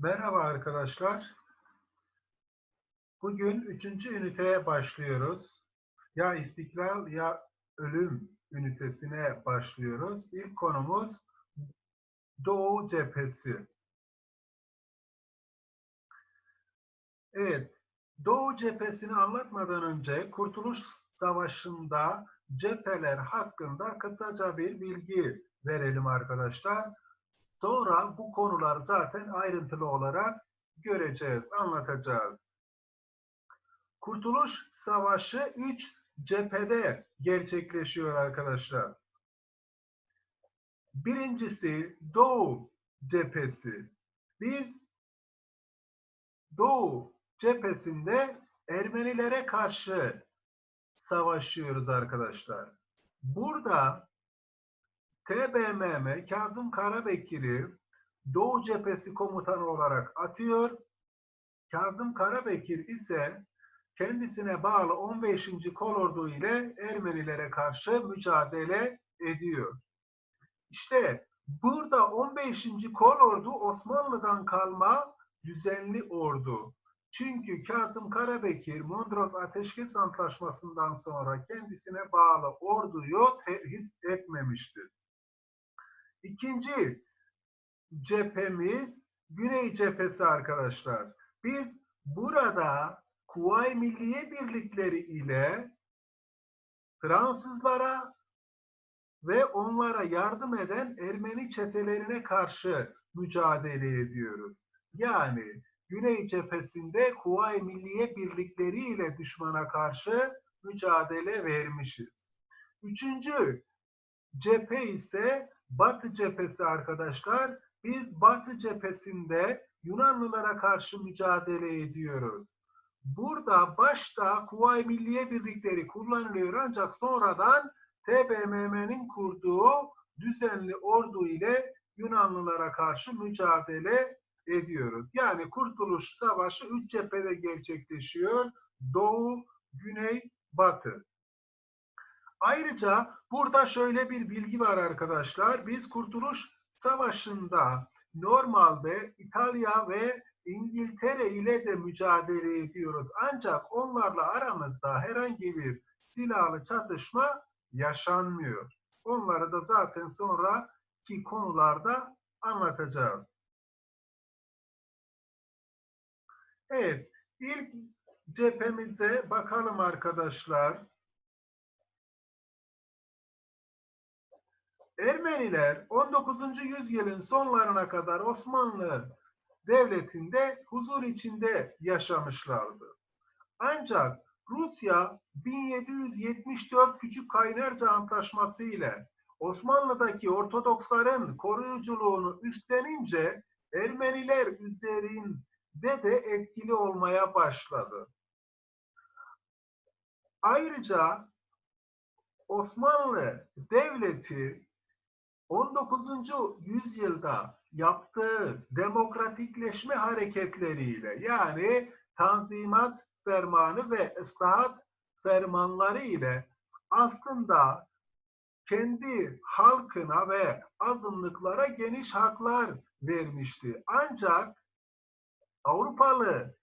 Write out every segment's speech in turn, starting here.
Merhaba arkadaşlar. Bugün üçüncü üniteye başlıyoruz. Ya istiklal ya ölüm ünitesine başlıyoruz. İlk konumuz Doğu cephesi. Evet, Doğu cephesini anlatmadan önce Kurtuluş Savaşı'nda cepheler hakkında kısaca bir bilgi verelim arkadaşlar. Sonra bu konular zaten ayrıntılı olarak göreceğiz, anlatacağız. Kurtuluş Savaşı 3 cephede gerçekleşiyor arkadaşlar. Birincisi Doğu cephesi. Biz Doğu cephesinde Ermenilere karşı savaşıyoruz arkadaşlar. Burada TBMM Kazım Karabekir'i Doğu Cephesi komutanı olarak atıyor. Kazım Karabekir ise kendisine bağlı 15. Kolordu ile Ermenilere karşı mücadele ediyor. İşte burada 15. Kolordu Osmanlı'dan kalma düzenli ordu. Çünkü Kazım Karabekir Mondros Ateşkes Antlaşması'ndan sonra kendisine bağlı orduyu terhis etmemiştir. İkinci cephemiz Güney cephesi arkadaşlar. Biz burada Kuvayi Milliye Birlikleri ile Fransızlara ve onlara yardım eden Ermeni çetelerine karşı mücadele ediyoruz. Yani Güney cephesinde Kuvayi Milliye Birlikleri ile düşmana karşı mücadele vermişiz. Üçüncü cephe ise Batı cephesi arkadaşlar. Biz Batı cephesinde Yunanlılara karşı mücadele ediyoruz. Burada başta Kuvayi Milliye Birlikleri kullanılıyor ancak sonradan TBMM'nin kurduğu düzenli ordu ile Yunanlılara karşı mücadele ediyoruz. Yani Kurtuluş Savaşı üç cephede gerçekleşiyor. Doğu, Güney, Batı. Ayrıca burada şöyle bir bilgi var arkadaşlar. Biz Kurtuluş Savaşı'nda normalde İtalya ve İngiltere ile de mücadele ediyoruz. Ancak onlarla aramızda herhangi bir silahlı çatışma yaşanmıyor. Onları da zaten sonraki konularda anlatacağız. Evet, ilk cephemize bakalım arkadaşlar. Ermeniler 19. yüzyılın sonlarına kadar Osmanlı Devleti'nde huzur içinde yaşamışlardı. Ancak Rusya 1774 Küçük Kaynarca Antlaşması ile Osmanlı'daki Ortodoksların koruyuculuğunu üstlenince Ermeniler üzerinde de etkili olmaya başladı. Ayrıca Osmanlı Devleti 19. yüzyılda yaptığı demokratikleşme hareketleriyle yani Tanzimat Fermanı ve ıslahat fermanları ile aslında kendi halkına ve azınlıklara geniş haklar vermişti. Ancak Avrupalı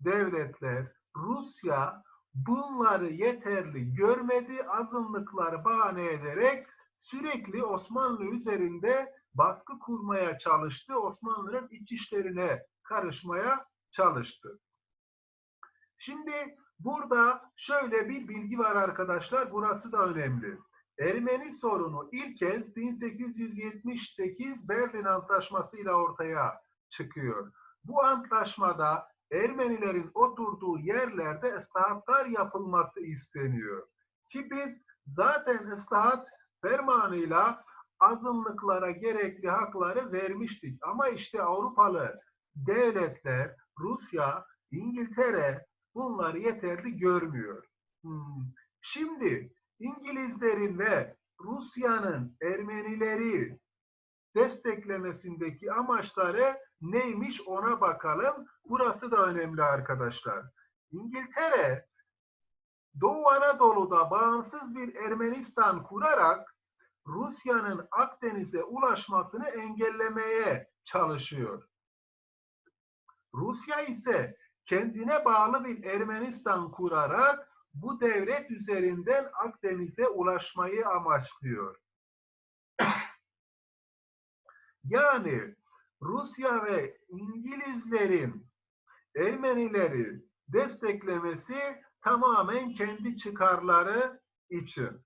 devletler, Rusya bunları yeterli görmedi, azınlıkları bahane ederek sürekli Osmanlı üzerinde baskı kurmaya çalıştı. Osmanlı'nın iç işlerine karışmaya çalıştı. Şimdi burada şöyle bir bilgi var arkadaşlar. Burası da önemli. Ermeni sorunu ilk kez 1878 Berlin Antlaşması ile ortaya çıkıyor. Bu antlaşmada Ermenilerin oturduğu yerlerde ıslahatlar yapılması isteniyor. Ki biz zaten ıslahat fermanıyla azınlıklara gerekli hakları vermiştik. Ama işte Avrupalı devletler, Rusya, İngiltere bunları yeterli görmüyor. Hmm. Şimdi İngilizlerin ve Rusya'nın Ermenileri desteklemesindeki amaçları neymiş ona bakalım. Burası da önemli arkadaşlar. İngiltere Doğu Anadolu'da bağımsız bir Ermenistan kurarak Rusya'nın Akdeniz'e ulaşmasını engellemeye çalışıyor. Rusya ise kendine bağlı bir Ermenistan kurarak bu devlet üzerinden Akdeniz'e ulaşmayı amaçlıyor. Yani Rusya ve İngilizlerin Ermenileri desteklemesi tamamen kendi çıkarları için.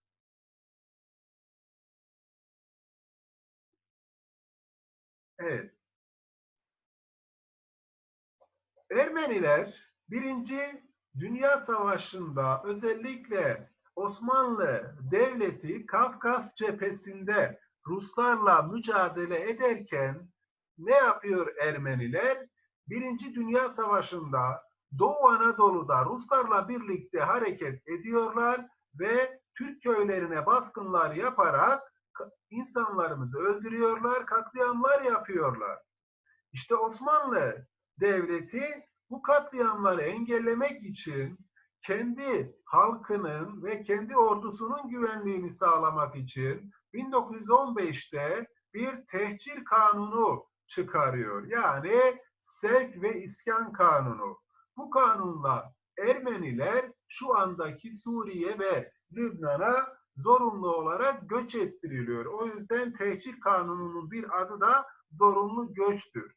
Evet. Ermeniler Birinci Dünya Savaşı'nda özellikle Osmanlı Devleti Kafkas cephesinde Ruslarla mücadele ederken ne yapıyor Ermeniler? Birinci Dünya Savaşı'nda Doğu Anadolu'da Ruslarla birlikte hareket ediyorlar ve Türk köylerine baskınlar yaparak insanlarımızı öldürüyorlar, katliamlar yapıyorlar. İşte Osmanlı Devleti bu katliamları engellemek için kendi halkının ve kendi ordusunun güvenliğini sağlamak için 1915'te bir tehcir kanunu çıkarıyor. Yani sevk ve iskan kanunu. Bu kanunla Ermeniler şu andaki Suriye ve Lübnan'a zorunlu olarak göç ettiriliyor. O yüzden tehcir kanununun bir adı da zorunlu göçtür.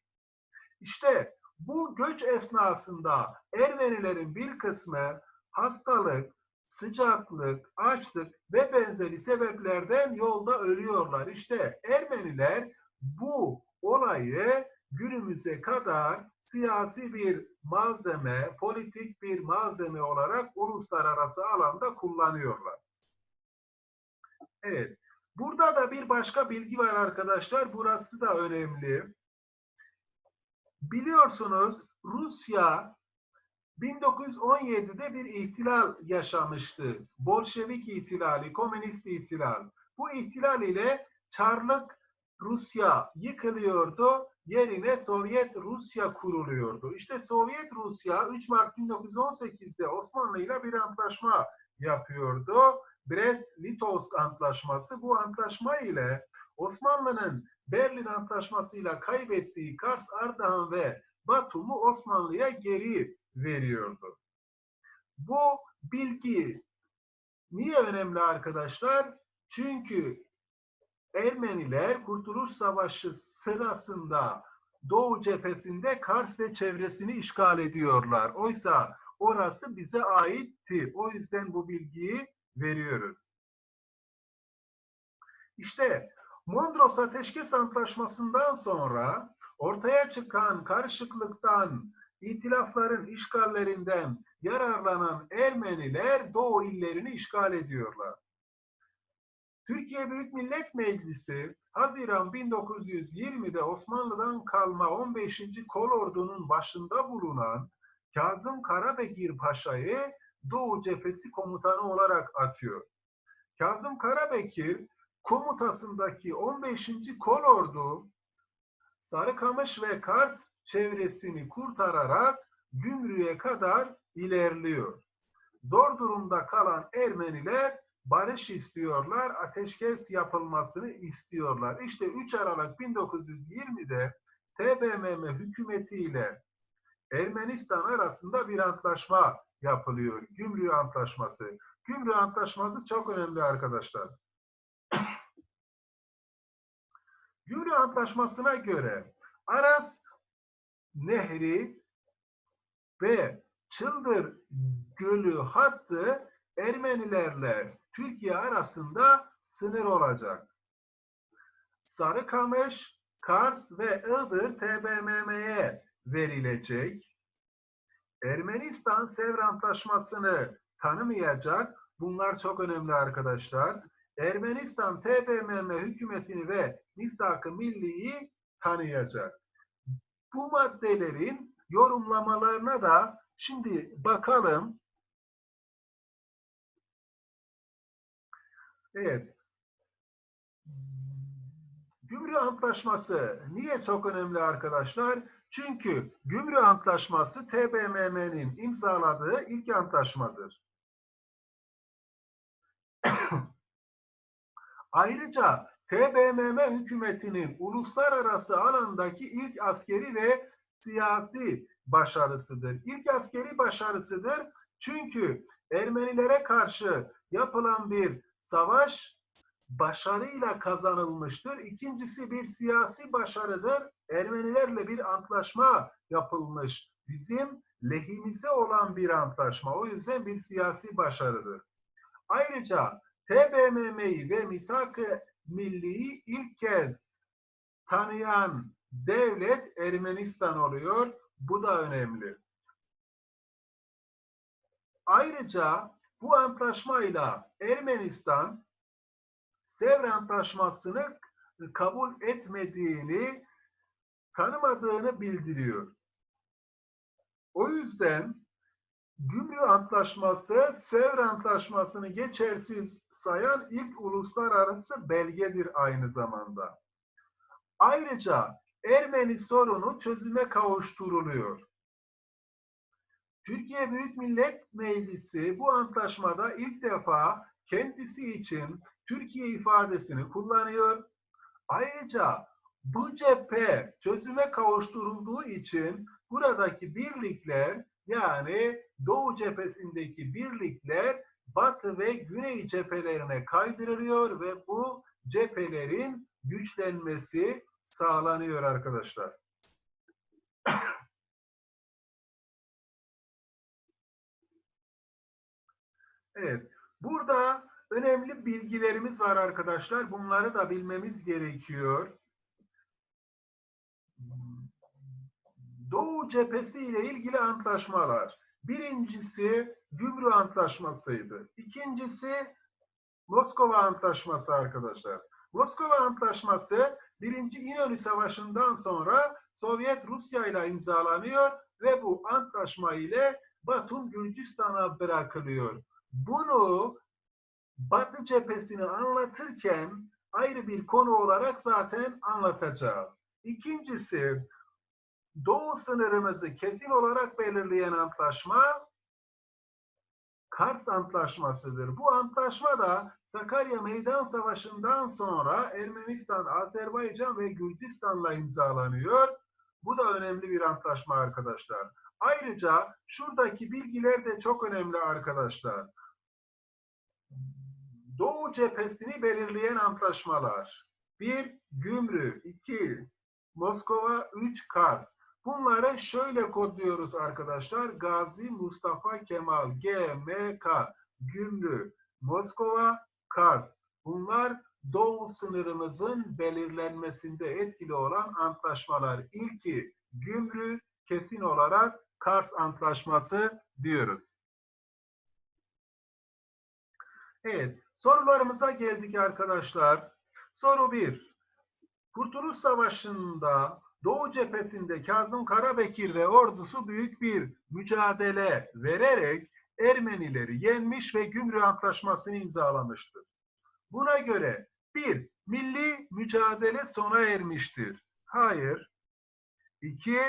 İşte bu göç esnasında Ermenilerin bir kısmı hastalık, sıcaklık, açlık ve benzeri sebeplerden yolda ölüyorlar. İşte Ermeniler bu olayı günümüze kadar siyasi bir malzeme, politik bir malzeme olarak uluslararası alanda kullanıyorlar. Evet. Burada da bir başka bilgi var arkadaşlar. Burası da önemli. Biliyorsunuz Rusya 1917'de bir ihtilal yaşamıştı. Bolşevik ihtilali, komünist ihtilal. Bu ihtilal ile Çarlık Rusya yıkılıyordu. Yerine Sovyet Rusya kuruluyordu. İşte Sovyet Rusya 3 Mart 1918'de Osmanlı ile bir antlaşma yapıyordu. Brest-Litovsk antlaşması. Bu antlaşma ile Osmanlı'nın Berlin Antlaşması'yla kaybettiği Kars, Ardahan ve Batum'u Osmanlı'ya geri veriyordu. Bu bilgi niye önemli arkadaşlar? Çünkü Ermeniler Kurtuluş Savaşı sırasında Doğu cephesinde Kars ve çevresini işgal ediyorlar. Oysa orası bize aitti. O yüzden bu bilgiyi veriyoruz. İşte Mondros Ateşkes Antlaşması'ndan sonra ortaya çıkan karışıklıktan, itilafların işgallerinden yararlanan Ermeniler Doğu illerini işgal ediyorlar. Türkiye Büyük Millet Meclisi Haziran 1920'de Osmanlı'dan kalma 15. Kolordu'nun başında bulunan Kazım Karabekir Paşa'yı Doğu Cephesi Komutanı olarak atıyor. Kazım Karabekir komutasındaki 15. Kolordu Sarıkamış ve Kars çevresini kurtararak Gümrüğe kadar ilerliyor. Zor durumda kalan Ermeniler barış istiyorlar, ateşkes yapılmasını istiyorlar. İşte 3 Aralık 1920'de TBMM hükümetiyle Ermenistan arasında bir antlaşma yapılıyor. Gümrük Antlaşması. Gümrük Antlaşması çok önemli arkadaşlar. Gümrük Antlaşması'na göre Aras Nehri ve Çıldır Gölü hattı Ermenilerle Türkiye arasında sınır olacak. Sarıkamış, Kars ve Iğdır TBMM'ye verilecek. Ermenistan Sevr Antlaşması'nı tanımayacak. Bunlar çok önemli arkadaşlar. Ermenistan TBMM hükümetini ve misak-ı milliyi tanıyacak. Bu maddelerin yorumlamalarına da şimdi bakalım. Evet. Gümrük Antlaşması niye çok önemli arkadaşlar? Çünkü Gümrük Antlaşması TBMM'nin imzaladığı ilk antlaşmadır. Ayrıca TBMM hükümetinin uluslararası alandaki ilk askeri ve siyasi başarısıdır. İlk askeri başarısıdır. Çünkü Ermenilere karşı yapılan bir savaş başarıyla kazanılmıştır. İkincisi bir siyasi başarıdır. Ermenilerle bir antlaşma yapılmış. Bizim lehimize olan bir antlaşma. O yüzden bir siyasi başarıdır. Ayrıca TBMM'yi ve Misak-ı Milli'yi ilk kez tanıyan devlet Ermenistan oluyor. Bu da önemli. Ayrıca bu antlaşmayla Ermenistan Sevr Antlaşması'nı kabul etmediğini, tanımadığını bildiriyor. O yüzden Gümrük Antlaşması, Sevr Antlaşması'nı geçersiz sayan ilk uluslararası belgedir aynı zamanda. Ayrıca Ermeni sorunu çözüme kavuşturuluyor. Türkiye Büyük Millet Meclisi bu antlaşmada ilk defa kendisi için Türkiye ifadesini kullanıyor. Ayrıca bu cephe çözüme kavuşturulduğu için buradaki birlikler yani Doğu cephesindeki birlikler Batı ve Güney cephelerine kaydırılıyor ve bu cephelerin güçlenmesi sağlanıyor arkadaşlar. Evet. Burada önemli bilgilerimiz var arkadaşlar. Bunları da bilmemiz gerekiyor. Doğu cephesi ile ilgili antlaşmalar. Birincisi Gümrük Antlaşması'ydı. İkincisi Moskova Antlaşması arkadaşlar. Moskova Antlaşması Birinci İnönü Savaşı'ndan sonra Sovyet Rusya ile imzalanıyor ve bu antlaşma ile Batum Gürcistan'a bırakılıyor. Bunu Batı cephesini anlatırken ayrı bir konu olarak zaten anlatacağız. İkincisi Doğu sınırımızı kesin olarak belirleyen antlaşma Kars Antlaşması'dır. Bu antlaşma da Sakarya Meydan Savaşı'ndan sonra Ermenistan, Azerbaycan ve Gürcistan'la imzalanıyor. Bu da önemli bir antlaşma arkadaşlar. Ayrıca şuradaki bilgiler de çok önemli arkadaşlar. Doğu cephesini belirleyen antlaşmalar. 1. Gümrü 2. Moskova 3. Kars. Bunları şöyle kodluyoruz arkadaşlar. Gazi Mustafa Kemal GMK Gümrü Moskova Kars. Bunlar Doğu sınırımızın belirlenmesinde etkili olan antlaşmalar. İlki Gümrü kesin olarak Kars Antlaşması diyoruz. Evet, sorularımıza geldik arkadaşlar. Soru 1. Kurtuluş Savaşı'nda Doğu cephesinde Kazım Karabekir ve ordusu büyük bir mücadele vererek Ermenileri yenmiş ve Gümrük Antlaşması'nı imzalamıştır. Buna göre bir, milli mücadele sona ermiştir. Hayır. İki,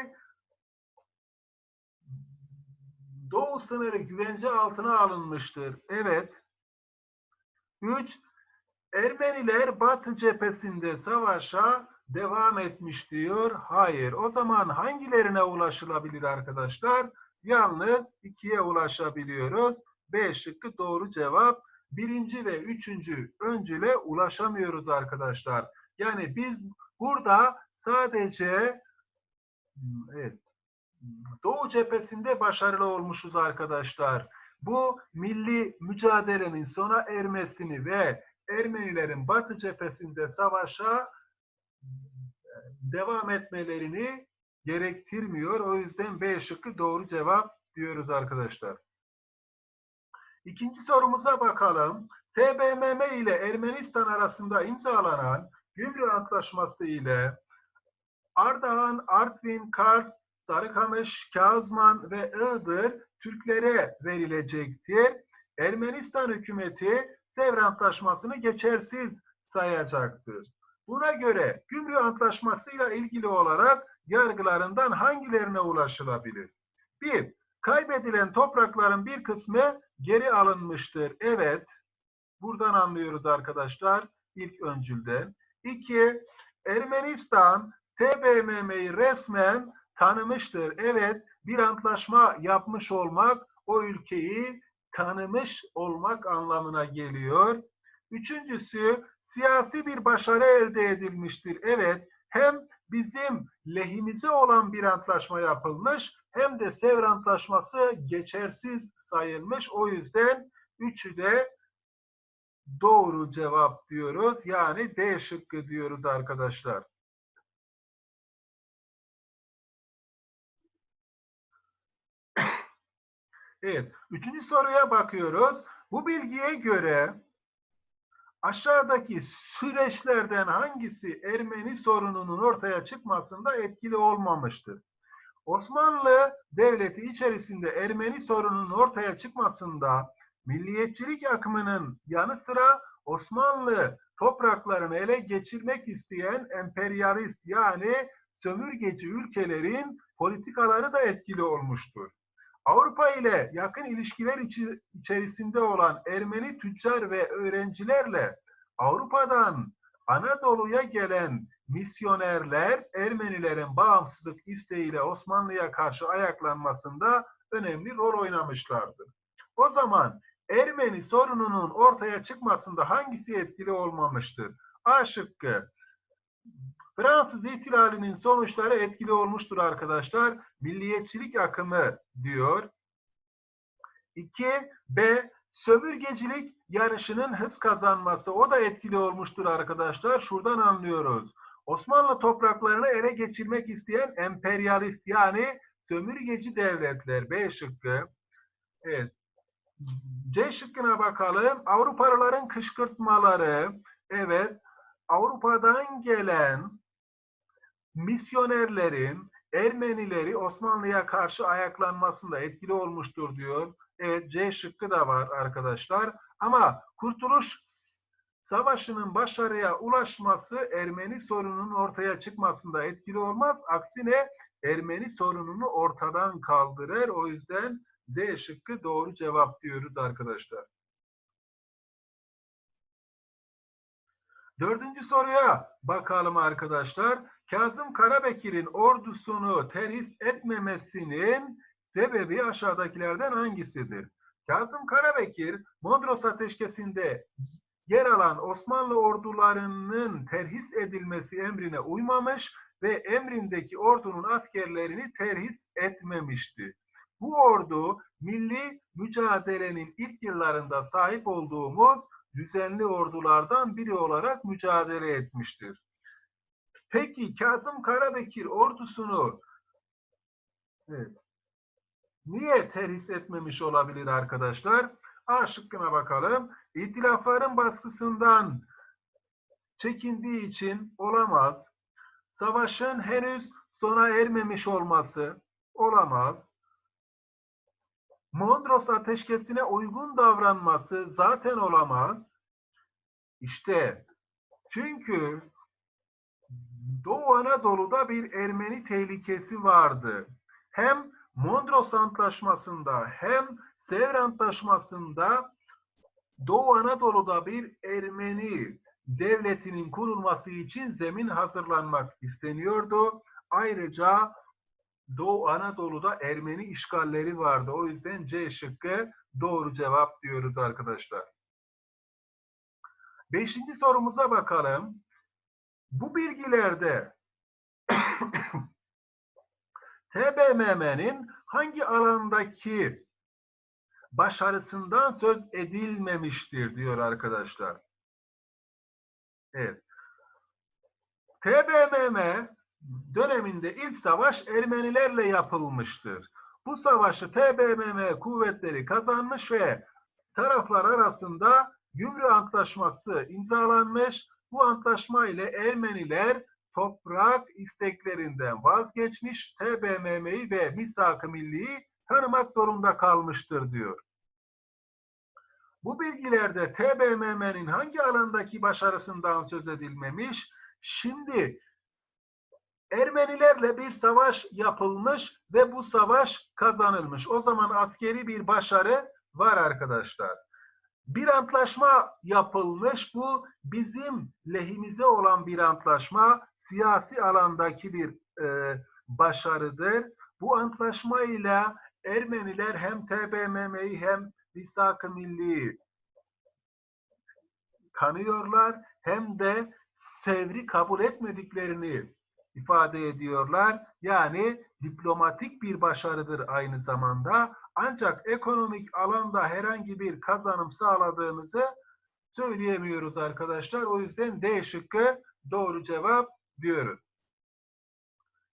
Doğu sınırı güvence altına alınmıştır. Evet. Üç, Ermeniler Batı cephesinde savaşa devam etmiş diyor. Hayır. O zaman hangilerine ulaşılabilir arkadaşlar? Yalnız ikiye ulaşabiliyoruz. B şıkkı doğru cevap. Birinci ve üçüncü öncüle ulaşamıyoruz arkadaşlar. Yani biz burada sadece evet, Doğu cephesinde başarılı olmuşuz arkadaşlar. Bu milli mücadelenin sona ermesini ve Ermenilerin Batı cephesinde savaşa devam etmelerini gerektirmiyor. O yüzden B şıkkı doğru cevap diyoruz arkadaşlar. İkinci sorumuza bakalım. TBMM ile Ermenistan arasında imzalanan Gümrük Antlaşması ile Ardahan, Artvin, Kars, Sarıkamış, Kazman ve Iğdır Türklere verilecektir. Ermenistan hükümeti Sevr Antlaşması'nı geçersiz sayacaktır. Buna göre Gümrük Antlaşması'yla ilgili olarak yargılarından hangilerine ulaşılabilir? Bir, kaybedilen toprakların bir kısmı geri alınmıştır. Evet, buradan anlıyoruz arkadaşlar ilk öncülden. İki, Ermenistan TBMM'yi resmen tanımıştır. Evet, bir antlaşma yapmış olmak o ülkeyi tanımış olmak anlamına geliyor. Üçüncüsü siyasi bir başarı elde edilmiştir. Evet, hem bizim lehimize olan bir antlaşma yapılmış hem de Sevr Antlaşması geçersiz sayılmış. O yüzden üçü de doğru cevap diyoruz. Yani D şıkkı diyoruz arkadaşlar. Evet, üçüncü soruya bakıyoruz. Bu bilgiye göre aşağıdaki süreçlerden hangisi Ermeni sorununun ortaya çıkmasında etkili olmamıştır? Osmanlı Devleti içerisinde Ermeni sorununun ortaya çıkmasında milliyetçilik akımının yanı sıra Osmanlı topraklarını ele geçirmek isteyen emperyalist yani sömürgeci ülkelerin politikaları da etkili olmuştur. Avrupa ile yakın ilişkiler içi, içerisinde olan Ermeni tüccar ve öğrencilerle Avrupa'dan Anadolu'ya gelen misyonerler Ermenilerin bağımsızlık isteğiyle Osmanlı'ya karşı ayaklanmasında önemli rol oynamışlardır. O zaman Ermeni sorununun ortaya çıkmasında hangisi etkili olmamıştır? A şıkkı. Fransız ihtilalinin sonuçları etkili olmuştur arkadaşlar. Milliyetçilik akımı diyor. 2. B. Sömürgecilik yarışının hız kazanması. O da etkili olmuştur arkadaşlar. Şuradan anlıyoruz. Osmanlı topraklarını ele geçirmek isteyen emperyalist yani sömürgeci devletler. B şıkkı. Evet. C şıkkına bakalım. Avrupalıların kışkırtmaları. Evet. Avrupa'dan gelen misyonerlerin Ermenileri Osmanlı'ya karşı ayaklanmasında etkili olmuştur diyor. Evet C şıkkı da var arkadaşlar. Ama Kurtuluş Savaşı'nın başarıya ulaşması Ermeni sorununun ortaya çıkmasında etkili olmaz. Aksine Ermeni sorununu ortadan kaldırır. O yüzden D şıkkı doğru cevap diyoruz arkadaşlar. Dördüncü soruya bakalım arkadaşlar. Kazım Karabekir'in ordusunu terhis etmemesinin sebebi aşağıdakilerden hangisidir? Kazım Karabekir, Mondros Ateşkesi'nde yer alan Osmanlı ordularının terhis edilmesi emrine uymamış ve emrindeki ordunun askerlerini terhis etmemişti. Bu ordu milli mücadelenin ilk yıllarında sahip olduğumuz düzenli ordulardan biri olarak mücadele etmiştir. Peki Kazım Karabekir ordusunu niye terhis etmemiş olabilir arkadaşlar? A şıkkına bakalım. İtilafların baskısından çekindiği için olamaz. Savaşın henüz sona ermemiş olması olamaz. Mondros ateşkesine uygun davranması zaten olamaz. İşte çünkü Doğu Anadolu'da bir Ermeni tehlikesi vardı. Hem Mondros Antlaşması'nda hem Sevr Antlaşması'nda Doğu Anadolu'da bir Ermeni devletinin kurulması için zemin hazırlanmak isteniyordu. Ayrıca Doğu Anadolu'da Ermeni işgalleri vardı. O yüzden C şıkkı doğru cevap diyoruz arkadaşlar. Beşinci sorumuza bakalım. Bu bilgilerde TBMM'nin hangi alandaki başarısından söz edilmemiştir diyor arkadaşlar. Evet. TBMM döneminde ilk savaş Ermenilerle yapılmıştır. Bu savaşı TBMM kuvvetleri kazanmış ve taraflar arasında Gümrük Antlaşması imzalanmış. Bu antlaşma ile Ermeniler toprak isteklerinden vazgeçmiş, TBMM'yi ve Misak-ı Milli'yi tanımak zorunda kalmıştır diyor. Bu bilgilerde TBMM'nin hangi alandaki başarısından söz edilmemiş? Şimdi Ermenilerle bir savaş yapılmış ve bu savaş kazanılmış. O zaman askeri bir başarı var arkadaşlar. Bir antlaşma yapılmış. Bu bizim lehimize olan bir antlaşma. Siyasi alandaki bir e, başarıdır. Bu antlaşmayla Ermeniler hem TBMM'yi hem Misak-ı Milli'yi tanıyorlar hem de Sevr'i kabul etmediklerini ifade ediyorlar. Yani diplomatik bir başarıdır aynı zamanda. Ancak ekonomik alanda herhangi bir kazanım sağladığımızı söyleyemiyoruz arkadaşlar. O yüzden D şıkkı doğru cevap diyoruz.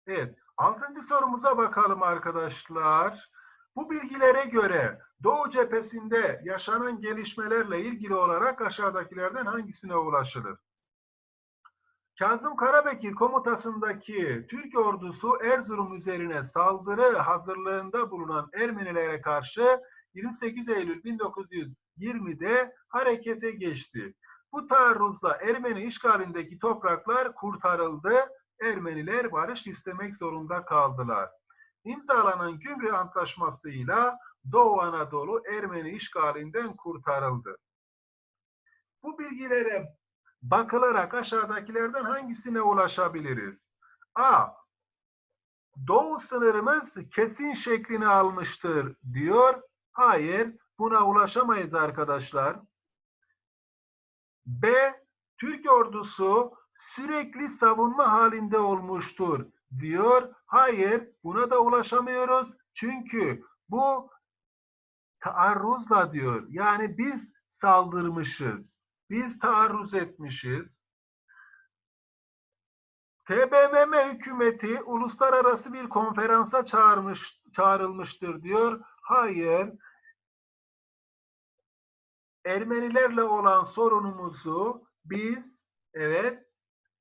Evet. Altıncı sorumuza bakalım arkadaşlar. Bu bilgilere göre Doğu cephesinde yaşanan gelişmelerle ilgili olarak aşağıdakilerden hangisine ulaşılır? Kazım Karabekir komutasındaki Türk ordusu Erzurum üzerine saldırı hazırlığında bulunan Ermenilere karşı 28 Eylül 1920'de harekete geçti. Bu taarruzla Ermeni işgalindeki topraklar kurtarıldı. Ermeniler barış istemek zorunda kaldılar. İmzalanan Gümrü Antlaşması'yla Doğu Anadolu Ermeni işgalinden kurtarıldı. Bu bilgilere bakılarak aşağıdakilerden hangisine ulaşabiliriz? A. Doğu sınırımız kesin şeklini almıştır diyor. Hayır, buna ulaşamayız arkadaşlar. B. Türk ordusu sürekli savunma halinde olmuştur diyor. Hayır, buna da ulaşamıyoruz. Çünkü bu taarruzla diyor. Yani biz saldırmışız. Biz taarruz etmişiz. TBMM hükümeti uluslararası bir konferansa çağırmış, çağrılmıştır diyor. Hayır. Ermenilerle olan sorunumuzu biz evet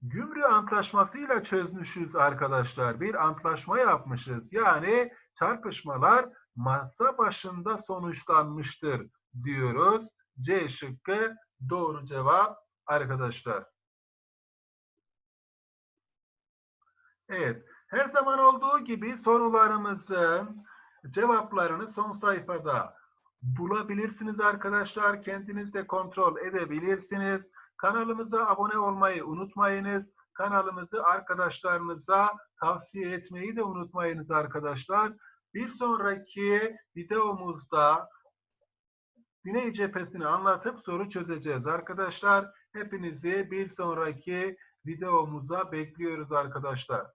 Gümrü Antlaşması'yla çözmüşüz arkadaşlar. Bir antlaşma yapmışız. Yani çarpışmalar masa başında sonuçlanmıştır diyoruz. C şıkkı doğru cevap arkadaşlar. Evet. Her zaman olduğu gibi sorularımızın cevaplarını son sayfada bulabilirsiniz arkadaşlar. Kendiniz de kontrol edebilirsiniz. Kanalımıza abone olmayı unutmayınız. Kanalımızı arkadaşlarınıza tavsiye etmeyi de unutmayınız arkadaşlar. Bir sonraki videomuzda Güney cephesini anlatıp soru çözeceğiz arkadaşlar. Hepinizi bir sonraki videomuza bekliyoruz arkadaşlar.